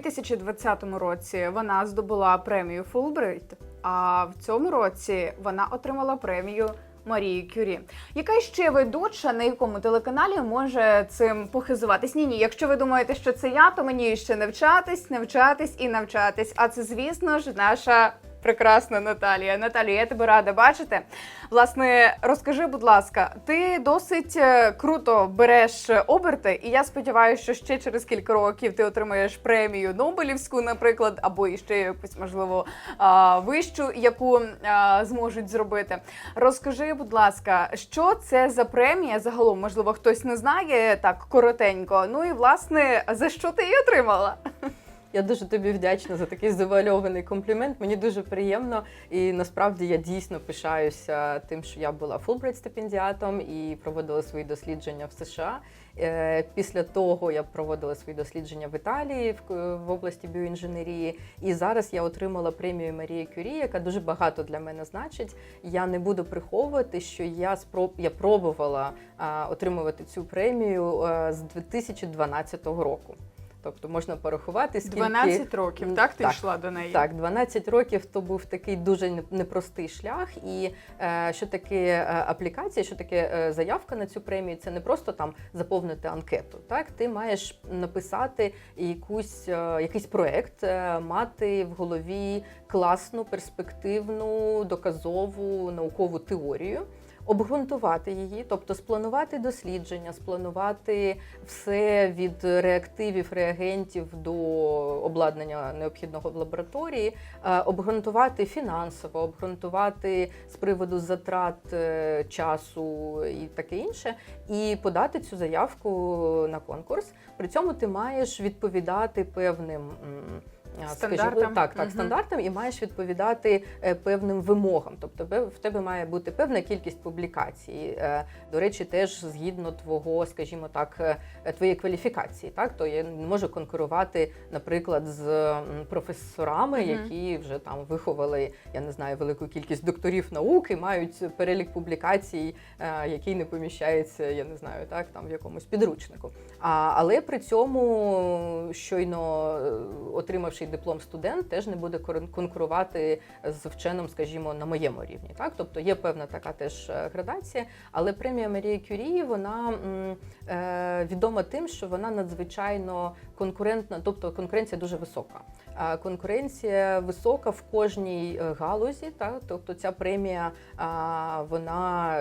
2020 році вона здобула премію Фулбрайт, а в цьому році вона отримала премію Марії Кюрі. Яка ще ведуча на якому телеканалі може цим похизуватись? Ні, ні. Якщо ви думаєте, що це я, то мені ще навчатись, навчатись і навчатись. А це, звісно ж, наша. Прекрасна Наталія. Наталія, я тебе рада бачити. Власне, розкажи, будь ласка, ти досить е, круто береш оберти, і я сподіваюся, що ще через кілька років ти отримаєш премію Нобелівську, наприклад, або іще якусь можливо вищу, яку зможуть зробити. Розкажи, будь ласка, що це за премія? Загалом, можливо, хтось не знає так коротенько. Ну і власне за що ти її отримала? Я дуже тобі вдячна за такий завуальований комплімент. Мені дуже приємно, і насправді я дійсно пишаюся тим, що я була Фулбрайт стипендіатом і проводила свої дослідження в США. Е, Після того я проводила свої дослідження в Італії в, в області біоінженерії. І зараз я отримала премію Марії Кюрі, яка дуже багато для мене значить. Я не буду приховувати, що я спроб я пробувала отримувати цю премію а, з 2012 року. Тобто можна порахувати, скільки 12 років, так ти Так. йшла до неї? так, 12 років то був такий дуже непростий шлях. І е, що таке е, аплікація, що таке е, заявка на цю премію, це не просто там заповнити анкету. Так, ти маєш написати якусь, е, якийсь проект, е, мати в голові класну, перспективну, доказову наукову теорію. Обґрунтувати її, тобто спланувати дослідження, спланувати все від реактивів, реагентів до обладнання необхідного в лабораторії, е, обґрунтувати фінансово, обґрунтувати з приводу затрат е, часу і таке інше, і подати цю заявку на конкурс. При цьому ти маєш відповідати певним. Стандартам. Скажімо, так, так, Мгм. стандартам, і маєш відповідати е, певним вимогам. Тобто в тебе має бути певна кількість публікацій. Е, До речі, теж згідно твого, скажімо так, е, твоєї кваліфікації. Так, то я не можу конкурувати, наприклад, з професорами, Мгм. які вже там виховали, я не знаю, велику кількість докторів наук і мають перелік публікацій, який не поміщається, я не знаю, так там в якомусь підручнику. А, але при цьому щойно е, отримавши диплом студент, теж не буде конкурувати з вченим, скажімо, на моєму рівні. Так, тобто є певна така теж е, градація, але премія Марії Кюрі вона е, відома тим, що вона надзвичайно конкурентна, тобто конкуренція дуже висока. Конкуренція висока в кожній е, галузі. Так? Тобто ця премія вона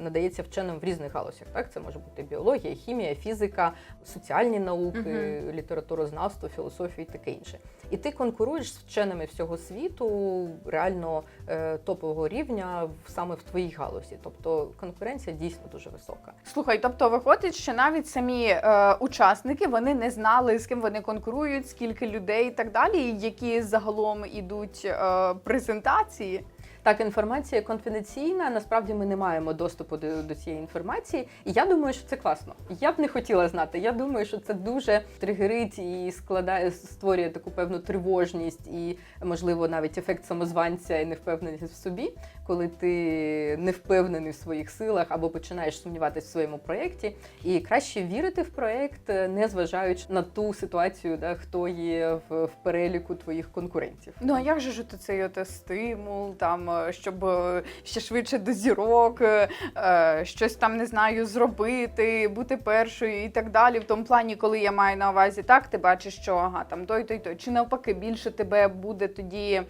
надається вченим в різних галузях. Так? Це може бути біологія, хімія, фізика, соціальні науки, літературознавство, філософія і таке інше. І ти конкуруєш з вченими всього світу, реально е, топового рівня саме в твоїй галузі. Тобто конкуренція дійсно дуже висока. Слухай, тобто виходить, що навіть самі е, учасники вони не знали, з ким вони конкурують, скільки людей і так далі, які загалом ідуть е, презентації. Так, інформація конфіденційна. Насправді ми не маємо доступу до, до цієї інформації. І я думаю, що це класно. Я б не хотіла знати. Я думаю, що це дуже тригерить і складає, створює таку певну тривожність і, можливо, навіть ефект самозванця і невпевненість в собі, коли ти не впевнений в своїх силах або починаєш сумніватися в своєму проєкті. І краще вірити в проєкт, не зважаючи на ту ситуацію, да, хто є в, в переліку твоїх конкурентів. Ну а як же ж от цей от стимул, там е, щоб е, ще швидше до зірок, е, е, щось там не знаю, зробити, бути першою і так далі. В тому плані, коли я маю на увазі, так ти бачиш, що ага, там той, той, той, чи навпаки, більше тебе буде тоді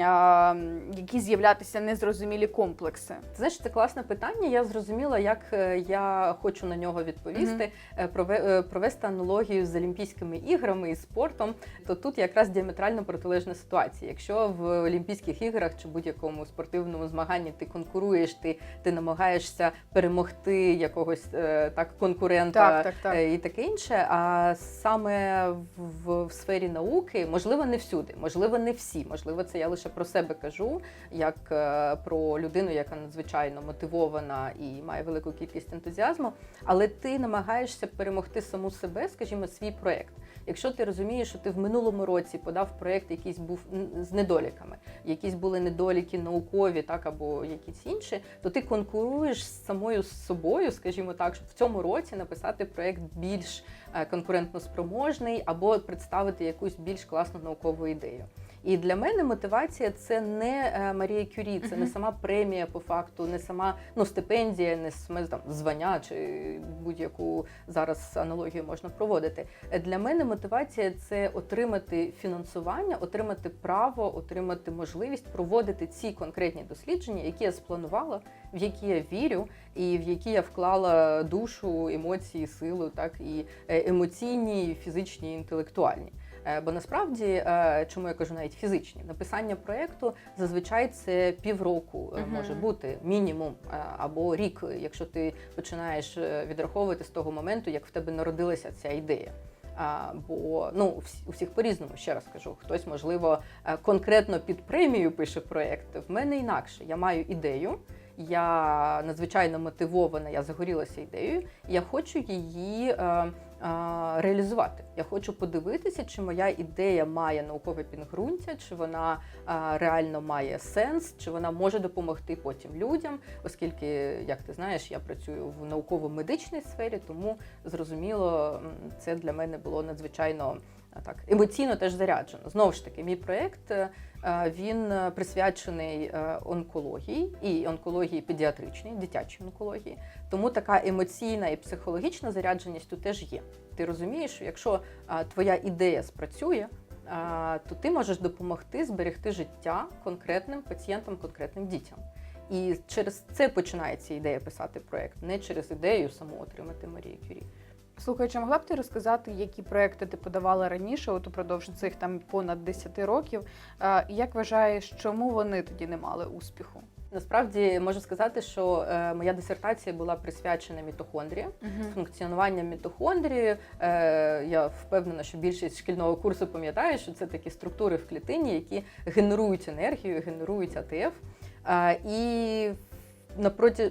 а, які з'являтися незрозумілі комплекси. Знаєш, це класне питання. Я зрозуміла, як я хочу на нього відповісти. Е, Провести аналогію з Олімпійськими іграми і спортом, то тут якраз діаметрально протилежна ситуація. Якщо в Олімпійських іграх чи будь-якому спортивному змаганні ти конкуруєш, ти, ти намагаєшся перемогти якогось е, так конкурента Так, так, так. е, і таке інше. А саме в, в сфері науки, можливо, не всюди, можливо, не всі. Можливо, це я лише про себе кажу, як е, про людину, яка надзвичайно мотивована і має велику кількість ентузіазму. Але ти намагаєшся перемогти саму себе, скажімо, свій проект. Якщо ти розумієш, що ти в минулому році подав проєкт, якийсь був з недоліками, якісь були недоліки наукові, так або якісь інші, то ти конкуруєш з самою собою, скажімо так, щоб в цьому році написати проєкт більш конкурентно спроможний або представити якусь більш класну наукову ідею. І для мене мотивація це не е, Марія Кюрі, це не сама премія по факту, не сама ну стипендія, не саме там звання чи будь-яку зараз аналогію можна проводити. Для мене мотивація це отримати фінансування, отримати право, отримати можливість проводити ці конкретні дослідження, які я спланувала, в які я вірю, і в які я вклала душу, емоції, силу, так і е, емоційні, і фізичні, і інтелектуальні. Е, Бо насправді, е, чому я кажу навіть фізичні, написання проєкту зазвичай це півроку е, Мгм. може бути мінімум або рік, якщо ти починаєш відраховувати з того моменту, як в тебе народилася ця ідея. А, бо ну у всі- у всіх по-різному ще раз кажу. Хтось, можливо, конкретно під премію пише проєкт. В мене інакше. Я маю ідею, я надзвичайно мотивована, я загорілася ідеєю, я хочу її реалізувати. Я хочу подивитися, чи моя ідея має наукове підґрунтя, чи вона реально має сенс, чи вона може допомогти потім людям, оскільки, як ти знаєш, я працюю в науково-медичній сфері, тому зрозуміло, це для мене було надзвичайно так емоційно теж заряджено. Знову ж таки, мій проєкт е, він е, присвячений е, онкології і онкології педіатричній, дитячій онкології. Тому така емоційна і психологічна зарядженість тут теж є. Ти розумієш, що якщо твоя ідея спрацює, то ти можеш допомогти зберегти життя конкретним пацієнтам, конкретним дітям. І через це починається ідея писати проект, не через ідею саму отримати Марії Кюрі. Слухай, чи могла б ти розказати, які проекти ти подавала раніше, от упродовж цих там понад 10 років? І Як вважаєш, чому вони тоді не мали успіху? Насправді можу сказати, що е, моя дисертація була присвячена мітохондрії. функціонування мітохондрії. Е, я впевнена, що більшість шкільного курсу пам'ятає, що це такі структури в клітині, які генерують енергію, генерують АТФ. Е, і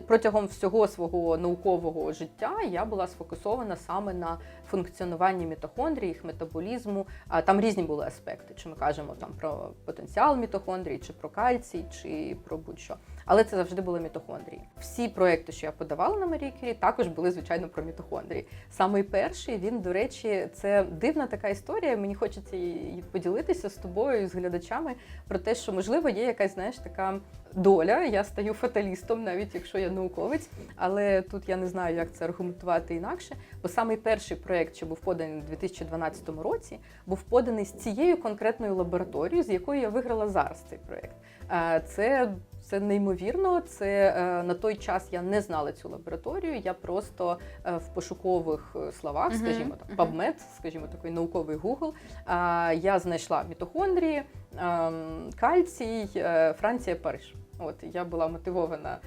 протягом всього свого наукового життя я була сфокусована саме на функціонуванні мітохондрій, їх метаболізму. А там різні були аспекти. Чи ми кажемо там про потенціал мітохондрій, чи про кальцій, чи про будь-що. Але це завжди були мітохондрії. Всі проекти, що я подавала на Марії Кюрі, також були звичайно про мітохондрії. Самий перший він, до речі, це дивна така історія. Мені хочеться її поділитися з тобою з глядачами про те, що можливо є якась знаєш така доля. Я стаю фаталістом, навіть якщо я науковець. Але тут я не знаю, як це аргументувати інакше. Бо самий перший проект, що був поданий у 2012 році, був поданий з цією конкретною лабораторією, з якою я виграла зараз цей проект. Е, Це це неймовірно. Це е, на той час я не знала цю лабораторію. Я просто е, в пошукових е, словах, скажімо так. PubMed, скажімо, такий науковий Google, е, я знайшла мітохондрії, ем, кальцій, е, Франція, Париж. От я була мотивована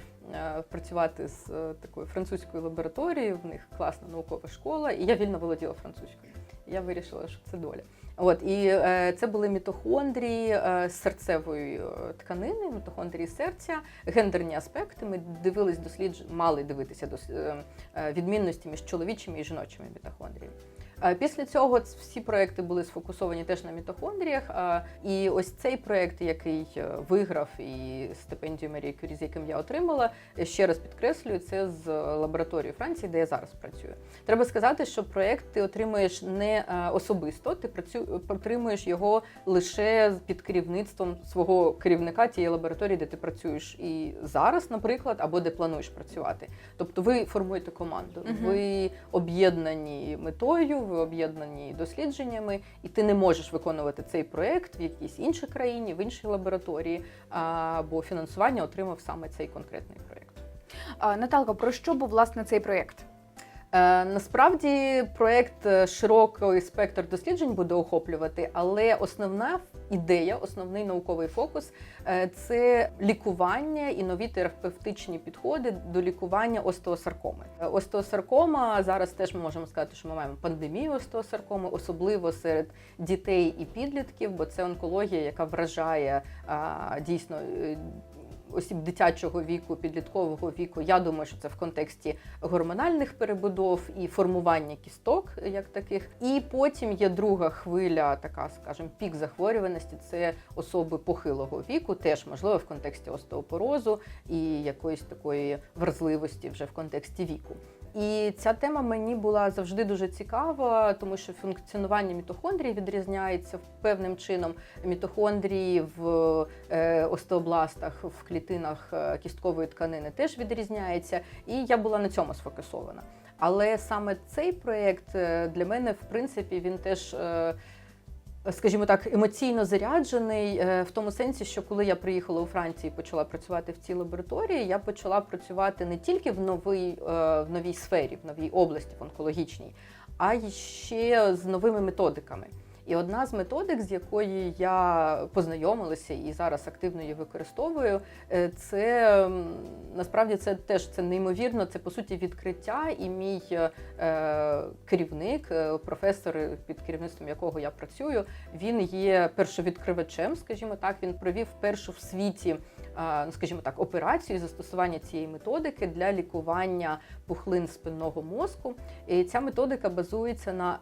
працювати з такою французькою лабораторією. В них класна наукова школа, і я вільно володіла французькою. Я вирішила, що це доля. От і е, це були мітохондрії е, серцевої е, тканини, мітохондрії серця, гендерні аспекти. Ми дивились дослідж... мали дивитися дос... е, е, відмінності між чоловічими і жіночими мітохондріями. Е, Після цього всі проекти були сфокусовані теж на мітохондріях. е, І ось цей проект, який е, виграв і стипендію Марії Кюрі, з яким я отримала, ще раз підкреслюю, це з лабораторії Франції, де я зараз працюю. Треба сказати, що проект ти отримуєш не особисто, ти отримуєш його лише під керівництвом свого керівника тієї лабораторії, де ти працюєш і зараз, наприклад, або де плануєш працювати. Тобто ви формуєте команду, ви об'єднані метою, ви об'єднані дослідженнями, і ти не можеш виконувати цей проект в якійсь іншій країні, в іншій лабораторії, а, бо фінансування отримав саме цей конкретний проект. Наталко, про що був власне цей проєкт? Е, насправді проект е, широкий спектр досліджень буде охоплювати, але основна ідея, основний науковий фокус е, це лікування і нові терапевтичні підходи до лікування остеосаркоми. Остеосаркома зараз теж ми можемо сказати, що ми маємо пандемію остеосаркоми, особливо серед дітей і підлітків, бо це онкологія, яка вражає дійсно. Осіб дитячого віку, підліткового віку. Я думаю, що це в контексті гормональних перебудов і формування кісток, як таких. І потім є друга хвиля, така, скажімо, пік захворюваності. Це особи похилого віку, теж можливо в контексті остеопорозу і якоїсь такої вразливості вже в контексті віку. І ця тема мені була завжди дуже цікава, тому що функціонування мітохондрії відрізняється певним чином. Мітохондрії в е, остеобластах, в клітинах е, кісткової тканини теж відрізняється. І я була на цьому сфокусована. Але саме цей проєкт е, для мене, в принципі, він теж. Скажімо так, емоційно заряджений е, в тому сенсі, що коли я приїхала у Францію і почала працювати в цій лабораторії, я почала працювати не тільки в новій, е, в новій сфері, в новій області, в онкологічній, а й ще з новими методиками. І одна з методик, з якої я познайомилася і зараз активно її використовую, е, це насправді це теж це неймовірно. Це по суті відкриття. І мій е, керівник, е, професор, під керівництвом якого я працюю, він є першовідкривачем, скажімо так. Він провів першу в світі, е, ну, скажімо так, операцію застосування цієї методики для лікування пухлин спинного мозку. І ця методика базується на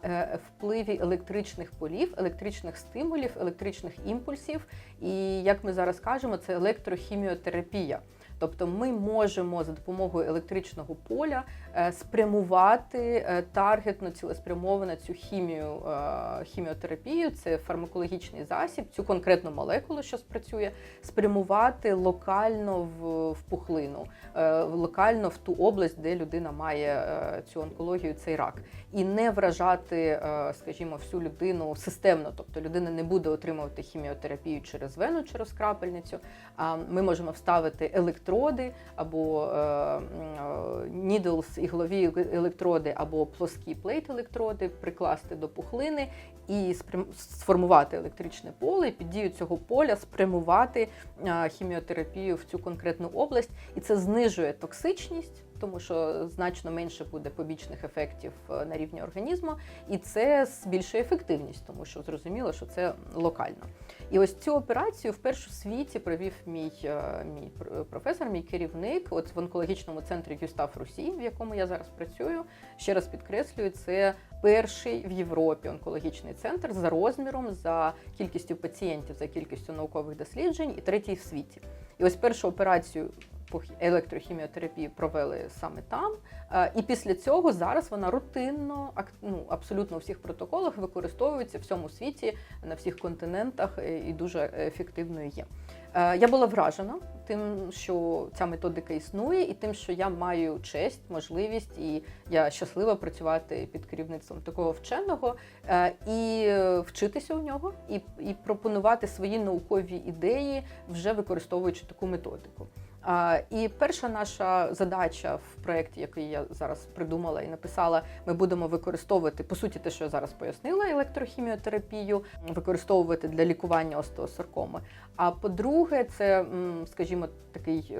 впливі електричних полів, електричних стимулів, електричних імпульсів. І як ми зараз кажемо, це електрохіміотерапія. Тобто ми можемо за допомогою електричного поля спрямувати е, таргетно цілеспрямовано цю хімію, е, хіміотерапію, це фармакологічний засіб, цю конкретну молекулу, що спрацює, спрямувати локально в, в пухлину, е, локально в ту область, де людина має е, цю онкологію, цей рак, і не вражати, е, скажімо, всю людину системно. Тобто людина не буде отримувати хіміотерапію через вену, через крапельницю. А ми можемо вставити електроди або е, е, needles, іглові електроди, або плоскі плейт-електроди, прикласти до пухлини і сформувати електричне поле, і під дію цього поля спрямувати хіміотерапію в цю конкретну область, і це знижує токсичність. Тому що значно менше буде побічних ефектів е, на рівні організму, і це збільшує ефективність, тому що зрозуміло, що це локально. І ось цю операцію вперше в світі провів мій, е, мій пр- професор, мій керівник, от в онкологічному центрі Гюстав Русі, в якому я зараз працюю. Ще раз підкреслюю, це перший в Європі онкологічний центр за розміром, за кількістю пацієнтів, за кількістю наукових досліджень, і третій в світі. І ось першу операцію по електрохіміотерапії провели саме там. Е, І після цього зараз вона рутинно, ну, абсолютно у всіх протоколах використовується в всьому світі, на всіх континентах е, і дуже ефективною є. Е, Я була вражена тим, що ця методика існує, і тим, що я маю честь, можливість, і я щаслива працювати під керівництвом такого вченого і вчитися у нього, і, і пропонувати свої наукові ідеї, вже використовуючи таку методику. І перша наша задача в проєкті, який я зараз придумала і написала, ми будемо використовувати по суті те, що я зараз пояснила, електрохіміотерапію, використовувати для лікування остеосаркоми. А по-друге, це, скажімо, такий.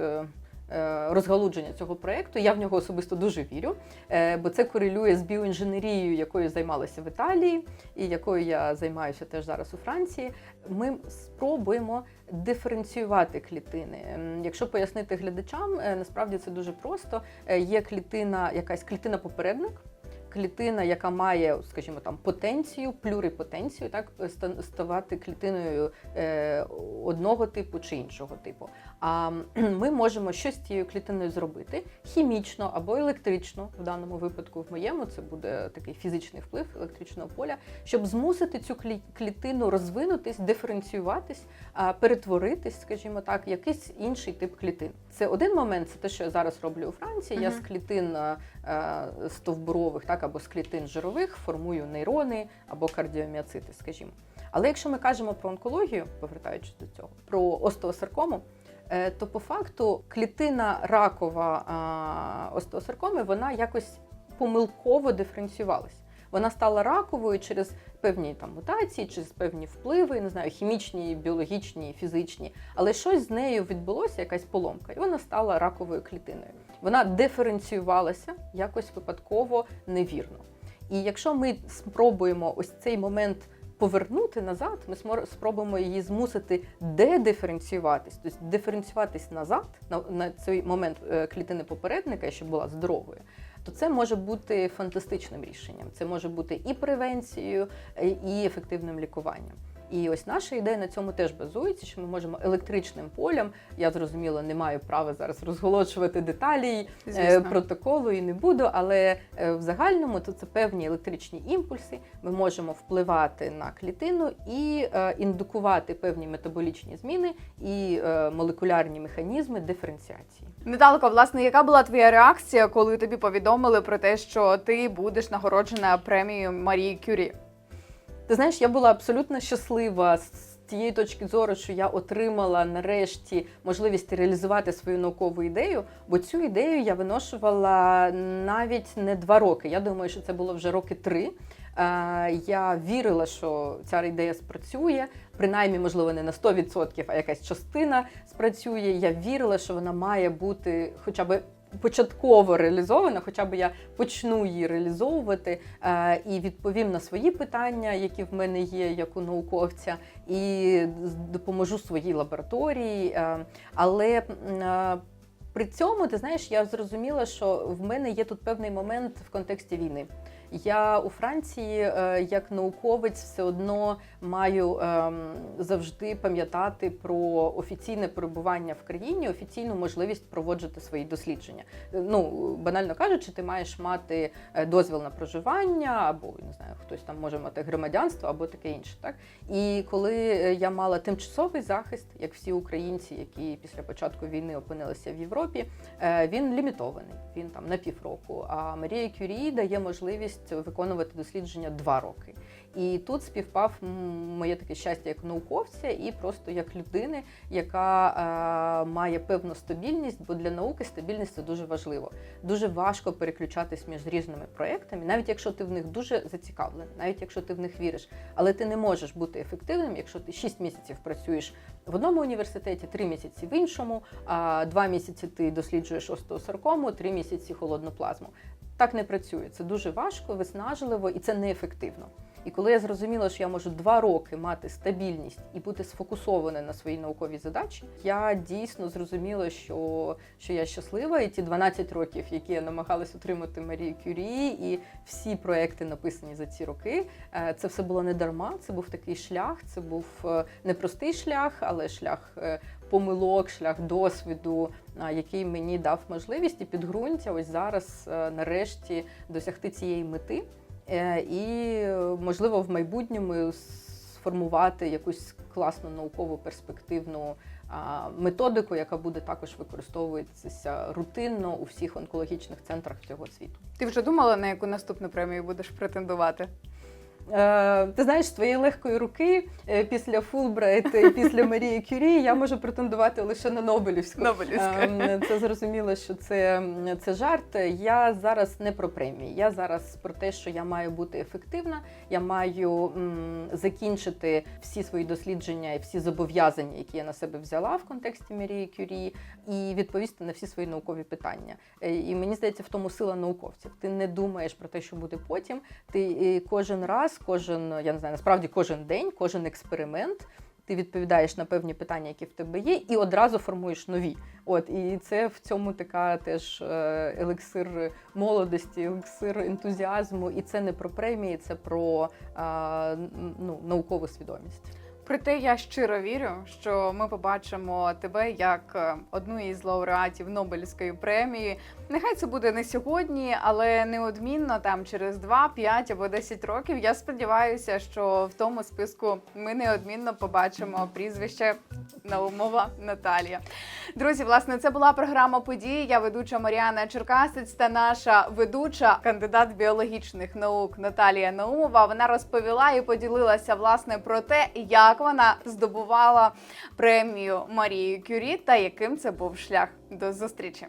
Е, Розгалудження цього проєкту, я в нього особисто дуже вірю, е, бо це корелює з біоінженерією, якою займалася в Італії, і якою я займаюся теж зараз у Франції. Ми спробуємо диференціювати клітини. Якщо пояснити глядачам, е, насправді це дуже просто. Є клітина, якась клітина попередник. Клітина, яка має, скажімо, там потенцію, плюрипотенцію, так ста- ставати клітиною одного типу чи іншого типу. А ми можемо щось з цією клітиною зробити хімічно або електрично. В даному випадку, в моєму, це буде такий фізичний вплив електричного поля, щоб змусити цю клі- клітину розвинутись, диференціюватись, перетворитись, скажімо так, в якийсь інший тип клітин. Це один момент, це те, що я зараз роблю у Франції. Я з клітин стовбурових, так або з клітин жирових формую нейрони або кардіоміоцити, скажімо. Але якщо ми кажемо про онкологію, повертаючись до цього, про остеосаркому, то по факту клітина ракова остеосаркоми вона якось помилково диференціювалася. Вона стала раковою через певні там мутації, через певні впливи, не знаю, хімічні, біологічні, фізичні. Але щось з нею відбулося, якась поломка, і вона стала раковою клітиною. Вона диференціювалася якось випадково невірно. І якщо ми спробуємо ось цей момент повернути назад, ми спробуємо її змусити дедиференціюватись, тобто диференціюватись назад на, на цей момент е, клітини попередника, щоб була здоровою. То це може бути фантастичним рішенням. Це може бути і превенцією, і ефективним лікуванням. І ось наша ідея на цьому теж базується, що ми можемо електричним полем. Я зрозуміло, не маю права зараз розголошувати деталі е, Звісно. протоколу і не буду, але е, в загальному то це певні електричні імпульси. Ми можемо впливати на клітину і е, індукувати певні метаболічні зміни і молекулярні механізми диференціації. Наталко, власне, яка була твоя реакція, коли тобі повідомили про те, що ти будеш нагороджена премією Марії Кюрі? Ти знаєш, я була абсолютно щаслива з тієї точки зору, що я отримала нарешті можливість реалізувати свою наукову ідею, бо цю ідею я виношувала навіть не два роки. Я думаю, що це було вже роки три. Е, Я вірила, що ця ідея спрацює, принаймні, можливо, не на 100%, а якась частина спрацює. Я вірила, що вона має бути хоча б початково реалізована, хоча б я почну її реалізовувати е, і відповім на свої питання, які в мене є як у науковця, і допоможу своїй лабораторії. Е, але е, при цьому, ти знаєш, я зрозуміла, що в мене є тут певний момент в контексті війни. Я у Франції, е, як науковець, все одно маю ем, завжди пам'ятати про офіційне перебування в країні, офіційну можливість проводжувати свої дослідження. Е, Ну, банально кажучи, ти маєш мати е, дозвіл на проживання, або не знаю, хтось там може мати громадянство, або таке інше. Так і коли я мала тимчасовий захист, як всі українці, які після початку війни опинилися в Європі, він лімітований. Він там на півроку. А Марія Кюрі дає можливість виконувати дослідження два роки. І тут співпав моє таке щастя як науковця, і просто як людини, яка е, має певну стабільність, бо для науки стабільність це дуже важливо. Дуже важко переключатись між різними проектами, навіть якщо ти в них дуже зацікавлений, навіть якщо ти в них віриш. Але ти не можеш бути ефективним, якщо ти 6 місяців працюєш в одному університеті, 3 місяці в іншому, а 2 місяці ти досліджуєш остеосаркому, 3 місяці холодну плазму. Так не працює. Це дуже важко, виснажливо і це неефективно. І коли я зрозуміла, що я можу два роки мати стабільність і бути сфокусованою на своїй науковій задачі, я дійсно зрозуміла, що, що я щаслива, і ті 12 років, які я намагалась отримати Марії Кюрі, і всі проекти написані за ці роки, е, це все було не дарма. Це був такий шлях, це був е, непростий шлях, але шлях е, помилок, шлях досвіду, який мені дав можливість і підґрунтя ось зараз нарешті досягти цієї мети. Е, І можливо в майбутньому сформувати якусь класну наукову перспективну методику, яка буде також використовуватися рутинно у всіх онкологічних центрах всього світу. Ти вже думала, на яку наступну премію будеш претендувати? Е, ти знаєш, з твоєї легкої руки е, після Фулбрайт і після Марії Кюрі я можу претендувати лише на Нобелівську. Нобелівська. Ем, Це зрозуміло, що це, це жарт. Я зараз не про премії. Я зараз про те, що я маю бути ефективна. Я маю м, закінчити всі свої дослідження і всі зобов'язання, які я на себе взяла в контексті Марії Кюрі, і відповісти на всі свої наукові питання. Е, І мені здається, в тому сила науковців. Ти не думаєш про те, що буде потім. Ти кожен раз, кожен, я не знаю, насправді кожен день, кожен експеримент. Ти відповідаєш на певні питання, які в тебе є, і одразу формуєш нові. От і це в цьому така теж е, елексир молодості, елексир ентузіазму. І це не про премії, це про е, ну, наукову свідомість. Проте я щиро вірю, що ми побачимо тебе як е, одну із лауреатів Нобелівської премії. Нехай це буде не сьогодні, але неодмінно там через 2, 5 або 10 років. Я сподіваюся, що в тому списку ми неодмінно побачимо прізвище Наумова Наталія. Друзі, власне, це була програма події. Я ведуча Маріана Черкасець та наша ведуча кандидат біологічних наук Наталія Наумова. Вона розповіла і поділилася власне про те, як вона здобувала премію Марії Кюрі та яким це був шлях. До зустрічі.